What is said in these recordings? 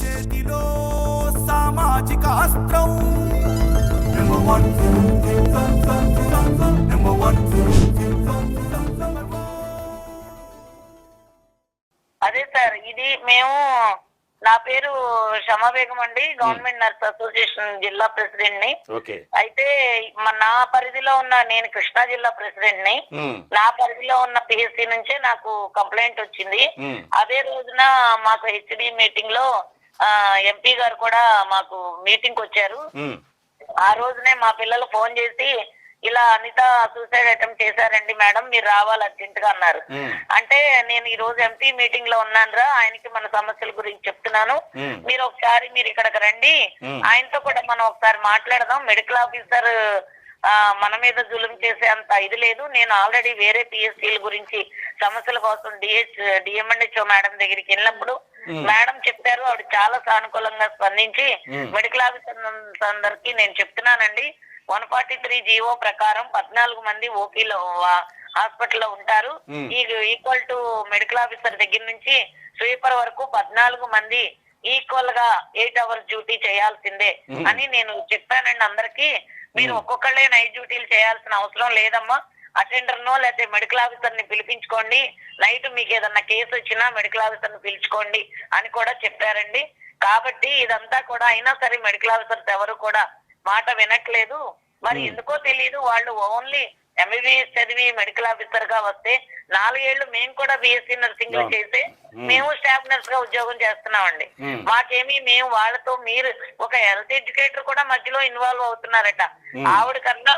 చేతిలో సామాజిక అస్త్రం. అదే సార్ ఇది మేము నా పేరు షమా బేగం అండి. గవర్నమెంట్ నర్స్ అసోసియేషన్ జిల్లా ప్రెసిడెంట్ని. అయితే నా పరిధిలో ఉన్న నేను కృష్ణా జిల్లా ప్రెసిడెంట్ని. ఉమ్, నా పరిధిలో ఉన్న పిహెచ్సి నుంచే నాకు కంప్లైంట్ వచ్చింది. ఉమ్, అదే రోజున మాకు హెచ్డి మీటింగ్లో ఎంపీ గారు కూడా మాకు మీటింగ్ వచ్చారు ఉమ్, ఆ రోజునే మా పిల్లలు ఫోన్ చేసి ఇలా అనిత సూసైడ్ అటెంప్ట్ చేశారండి మేడం మీరు రావాలి అర్జెంట్గా అన్నారు అంటే నేను ఈ రోజు ఎంపీ మీటింగ్లో ఉన్నానురా ఆయనకి మన సమస్యల గురించి చెప్తున్నాను. మీరు ఒకసారి మీరు ఇక్కడికి రండి. ఆయనతో కూడా మనం ఒకసారి మాట్లాడదాం. మెడికల్ ఆఫీసర్ మన మీద జులుం చేసే అంత ఇది లేదు. నేను ఆల్రెడీ వేరే పిఎస్సీల గురించి సమస్యల కోసం డిహెచ్ డిఎంఎన్హెచ్ఓ మేడం దగ్గరికి వెళ్ళినప్పుడు. మేడం చెప్పారు. ఆవిడ చాలా సానుకూలంగా స్పందించి. మెడికల్ ఆఫీసర్ అందరికి నేను చెప్తున్నానండి. వన్ ఫార్టీ త్రీ జీవో ప్రకారం పద్నాలుగు మంది ఓపీలో హాస్పిటల్లో ఉంటారు. ఈ ఈక్వల్ టు మెడికల్ ఆఫీసర్ దగ్గర నుంచి స్వీపర్ వరకు పద్నాలుగు మంది ఈక్వల్గా ఎయిట్ అవర్స్ డ్యూటీ చేయాల్సిందే. అని నేను చెప్పానండి అందరికి మీరు. ఒక్కొక్కళ్ళే నైట్ డ్యూటీలు చేయాల్సిన అవసరం లేదమ్మా అటెండర్ నో లేకపోతే మెడికల్ ఆఫీసర్ని పిలిపించుకోండి నైట్ మీకు ఏదన్నా కేసు వచ్చినా మెడికల్ ఆఫీసర్ని పిలుచుకోండి అని కూడా చెప్పారండి కాబట్టి ఇదంతా కూడా అయినా సరే మెడికల్ ఆఫీసర్స్ ఎవరు కూడా మాట వినట్లేదు మరి. ఎందుకో తెలియదు వాళ్ళు ఓన్లీ ఎంబీబీఎస్ చదివి మెడికల్ ఆఫీసర్గా వస్తే నాలుగేళ్ళు మేము కూడా బిఎస్సీ నర్సింగ్. చేసి మ్మ్. స్టాఫ్ నర్స్గా ఉద్యోగం చేస్తున్నామండి. మాకేమి మేము వాళ్ళతో మీరు ఒక హెల్త్ ఎడ్యుకేటర్ కూడా మధ్యలో ఇన్వాల్వ్ అవుతున్నారట. ఆవిడ కన్నా.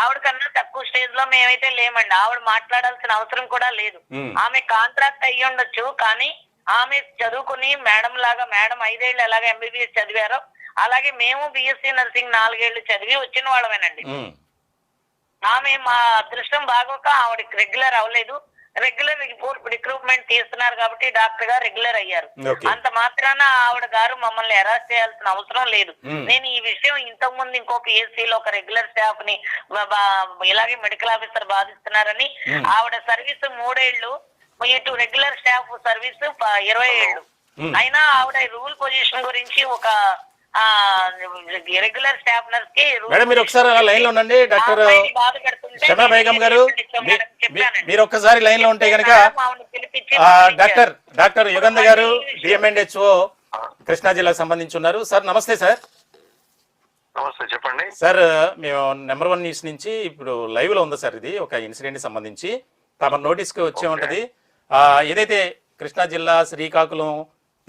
ఆవిడ కన్నా తక్కువ స్టేజ్లో మేమైతే లేమండి ఆవిడ మాట్లాడాల్సిన అవసరం కూడా లేదు. ఆమె కాంట్రాక్ట్ అయ్యి ఉండొచ్చు కానీ ఆమె చదువుకుని మేడం లాగా మేడం ఐదేళ్ళు ఎలాగ ఎంబీబీఎస్ చదివారో అలాగే మేము బిఎస్సీ నర్సింగ్ నాలుగేళ్ళు చదివి వచ్చిన వాళ్ళమేనండి ఆమె మా అదృష్టం బాగోక ఆవిడకి రెగ్యులర్ అవ్వలేదు రెగ్యులర్ రిక్రూట్మెంట్ తీస్తున్నారు కాబట్టి డాక్టర్గా రెగ్యులర్ అయ్యారు. అంత మాత్రాన ఆవిడ గారు మమ్మల్ని అరెస్ట్ చేయాల్సిన అవసరం లేదు. నేను ఈ విషయం ఇంతకు ముందు ఇంకో పిఎస్సీ లో ఒక రెగ్యులర్ స్టాఫ్ని ఇలాగే మెడికల్ ఆఫీసర్ బాధిస్తున్నారని. ఆవిడ సర్వీస్ మూడేళ్ళు ఇటు రెగ్యులర్ స్టాఫ్ సర్వీస్ ఇరవై ఏళ్ళు. Hmm. అయినా ఆవిడ రూల్ పొజిషన్ గురించి ఒక రెగ్యులర్ స్టాఫ్ నర్స్కి మేడం మీరు ఒకసారి అలా లైన్లో ఉండండి. డాక్టర్ క్షమా బేగం గారు మీరు ఒక్కసారి లైన్లో ఉంటే కనుక. డాక్టర్ డాక్టర్ యుగంధ గారు డిఎంఎన్హెచ్ఓ కృష్ణా జిల్లాకు సంబంధించి ఉన్నారు. సార్ నమస్తే సార్. నమస్తే చెప్పండి. సార్ మేము నెంబర్ వన్ న్యూస్ నుంచి ఇప్పుడు లైవ్లో ఉంది సార్ ఇది ఒక ఇన్సిడెంట్కి సంబంధించి. తమ నోటీస్కి వచ్చే ఉంటది. ఏదైతే కృష్ణా జిల్లా శ్రీకాకుళం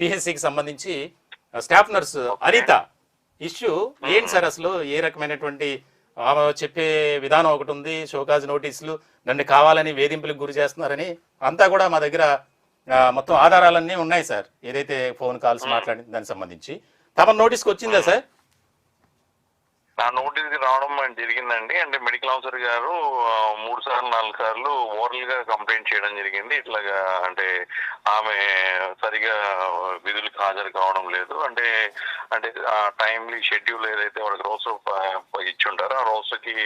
పిహెచ్సికి సంబంధించి స్టాఫ్ నర్స్ అనిత ఇష్యూ ఏంటి సార్ అసలు? ఏ రకమైనటువంటి ఆమె చెప్పే విధానం ఒకటి ఉంది షోకాజ్ నోటీసులు నన్ను కావాలని వేధింపులకు గురి చేస్తున్నారని అంతా కూడా మా దగ్గర మొత్తం ఆధారాలన్నీ ఉన్నాయి సార్. ఏదైతే ఫోన్ కాల్స్ మాట్లాడిన దానికి సంబంధించి. తమ నోటీస్కి వచ్చిందా సార్? నా నోటీస్కి రావడం జరిగిందండి. అంటే మెడికల్ ఆఫీసర్ గారు మూడు సార్లు నాలుగు సార్లు ఓరల్గా కంప్లైంట్ చేయడం జరిగింది. ఇట్లాగా అంటే ఆమె సరిగా విధులకు హాజరు కావడం లేదు. అంటే అంటే టైమ్లీ షెడ్యూల్ ఏదైతే వాళ్ళకి రోజు ఇచ్చి ఉంటారో ఆ రోజుకి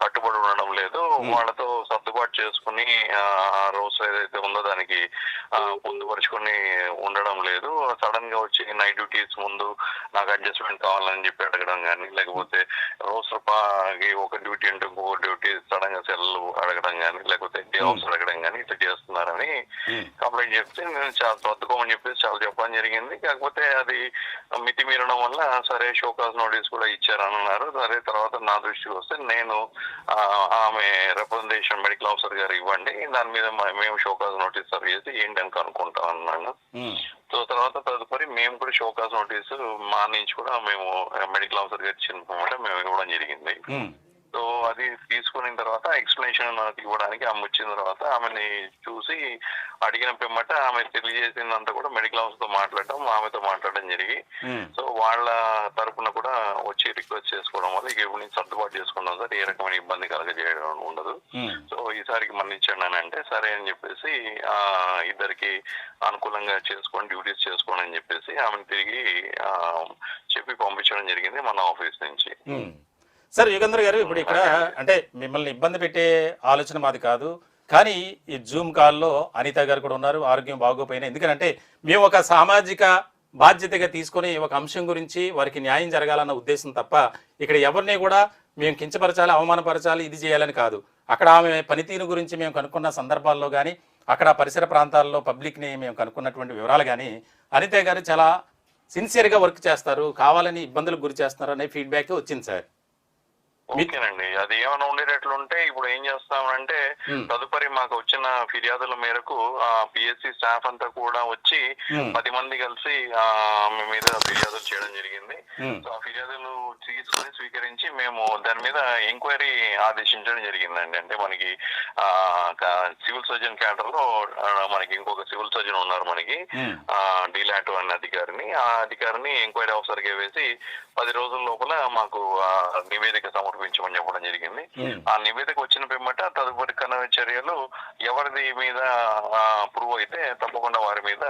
కట్టుబడి ఉండడం లేదు. వాళ్ళతో సర్దుబాటు చేసుకుని ఆ ఆ రోజు ఏదైతే ఉందో దానికి ఆ, పొందుపరుచుకొని ఉండడం లేదు. సడన్గా వచ్చి నైట్ డ్యూటీస్ ముందు నాకు అడ్జస్ట్మెంట్ కావాలని చెప్పి అడగడం కానీ లేకపోతే రోజు ఒక డ్యూటీ అంటే ఇంకో డ్యూటీ సడన్గా సెల్ అడగడం కానీ లేకపోతే డే ఆఫ్స్ అడగడం కానీ ఇట్లా చేస్తున్నారని కంప్లైంట్ చెప్తే నేను చాలా సర్దుకోమని చెప్పేసి చాలా చెప్పడం జరిగింది. కాకపోతే అది మితిమీరడం వల్ల సరే షోకాస్ నోటీస్ కూడా ఇచ్చారని అన్నారు సరే తర్వాత నా దృష్టికి వస్తే నేను ఆమె రిప్రజెంటేషన్ మెడికల్ ఆఫీసర్ గారు ఇవ్వండి. దాని మీద మేము షోకాస్ నోటీస్ సర్వ్ చేసి ఏంటి అని కనుక్కుంటాం అన్నాను. ఉమ్, సో తర్వాత తదుపరి మేము కూడా షోకాస్ నోటీసు మా నుంచి కూడా మేము మెడికల్ ఆఫీసర్ గారు ఇచ్చిన మేము ఇవ్వడం జరిగింది. ఉమ్, సో అది తీసుకున్న తర్వాత ఎక్స్ప్లెనేషన్ నాకు ఇవ్వడానికి ఆమె వచ్చిన తర్వాత ఆమెని చూసి అడిగిన పిమ్మట ఆమె తెలియజేసిందంతా కూడా మెడికల్ ఆఫీసర్తో మాట్లాడడం ఆమెతో మాట్లాడడం జరిగి సో వాళ్ళ తరపున కూడా వచ్చి రిక్వెస్ట్ చేసుకోవడం వల్ల ఇక ఇప్పుడు నుంచి సర్దుబాటు చేసుకున్నాం సార్ ఏ రకమైన ఇబ్బంది కలగజేయడం ఉండదు. సో ఈసారికి మన్నించండి అని అంటే సరే అని చెప్పేసి ఆ ఇద్దరికి అనుకూలంగా చేసుకోండి డ్యూటీస్ చేసుకోండి అని చెప్పేసి ఆమెను తిరిగి చెప్పి పంపించడం జరిగింది మన ఆఫీస్ నుంచి. సార్ యుగంధర్ గారు ఇప్పుడు ఇక్కడ అంటే మిమ్మల్ని ఇబ్బంది పెట్టే ఆలోచన మాది కాదు. కానీ ఈ జూమ్ కాల్లో అనిత గారు కూడా ఉన్నారు ఆరోగ్యం బాగోపోయినా. ఎందుకంటే మేము ఒక సామాజిక బాధ్యతగా తీసుకొని ఒక అంశం గురించి వారికి న్యాయం జరగాలన్న ఉద్దేశం తప్ప ఇక్కడ ఎవరిని కూడా మేము కించపరచాలి అవమానపరచాలి ఇది చేయాలని కాదు. అక్కడ ఆమె పనితీరు గురించి మేము కనుక్కున్న సందర్భాల్లో కానీ అక్కడ పరిసర ప్రాంతాల్లో పబ్లిక్ని మేము కనుక్కున్నటువంటి వివరాలు కానీ అనిత గారు చాలా సిన్సియర్గా వర్క్ చేస్తారు కావాలని ఇబ్బందులకు గురి చేస్తున్నారు అనే ఫీడ్బ్యాక్ వచ్చింది సార్. ఓకేనండి అది ఏమైనా ఉండేటట్లుంటే ఇప్పుడు ఏం చేస్తామంటే. తదుపరి మాకు వచ్చిన ఫిర్యాదుల మేరకు ఆ పిఎస్సి స్టాఫ్ అంతా కూడా వచ్చి. పది మంది కలిసి ఆ మీ మీద ఫిర్యాదులు చేయడం జరిగింది. సో ఆ ఫిర్యాదులు తీసుకొని స్వీకరించి మేము దాని మీద ఎంక్వైరీ ఆదేశించడం జరిగిందండి అంటే మనకి ఆ సివిల్ సర్జన్ క్యాడర్లో మనకి ఇంకొక సివిల్ సర్జన్ ఉన్నారు మనకి. డిలాట్ అనే అధికారిని ఆ అధికారిని ఎంక్వైరీ ఆఫీసర్గా వేసి పది రోజుల లోపల మాకు నివేదిక సమర్పించమని చెప్పడం జరిగింది. ఆ నివేదిక వచ్చిన పిమ్మట తదుపరి కన్న చర్యలు ఎవరిది మీద ప్రూవ్ అయితే తప్పకుండా వారి మీద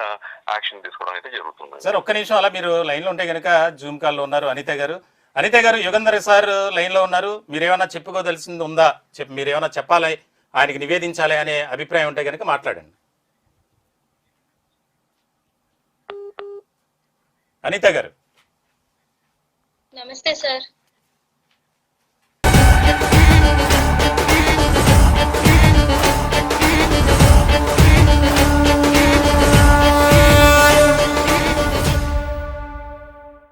యాక్షన్ తీసుకోవడం అయితే జరుగుతుంది. సార్ ఒక్క నిమిషం అలా మీరు లైన్లో ఉంటే కనుక జూమ్ కాల్లో ఉన్నారు అనిత గారు. అనిత గారు యుగంధర్ సార్ లైన్లో ఉన్నారు. మీరేమైనా చెప్పుకోదలసింది ఉందా? చెప్పి మీరేమైనా చెప్పాలి? ఆయనకి నివేదించాలి అనే అభిప్రాయం ఉంటే కనుక మాట్లాడండి. అనిత గారు. నమస్తే సార్.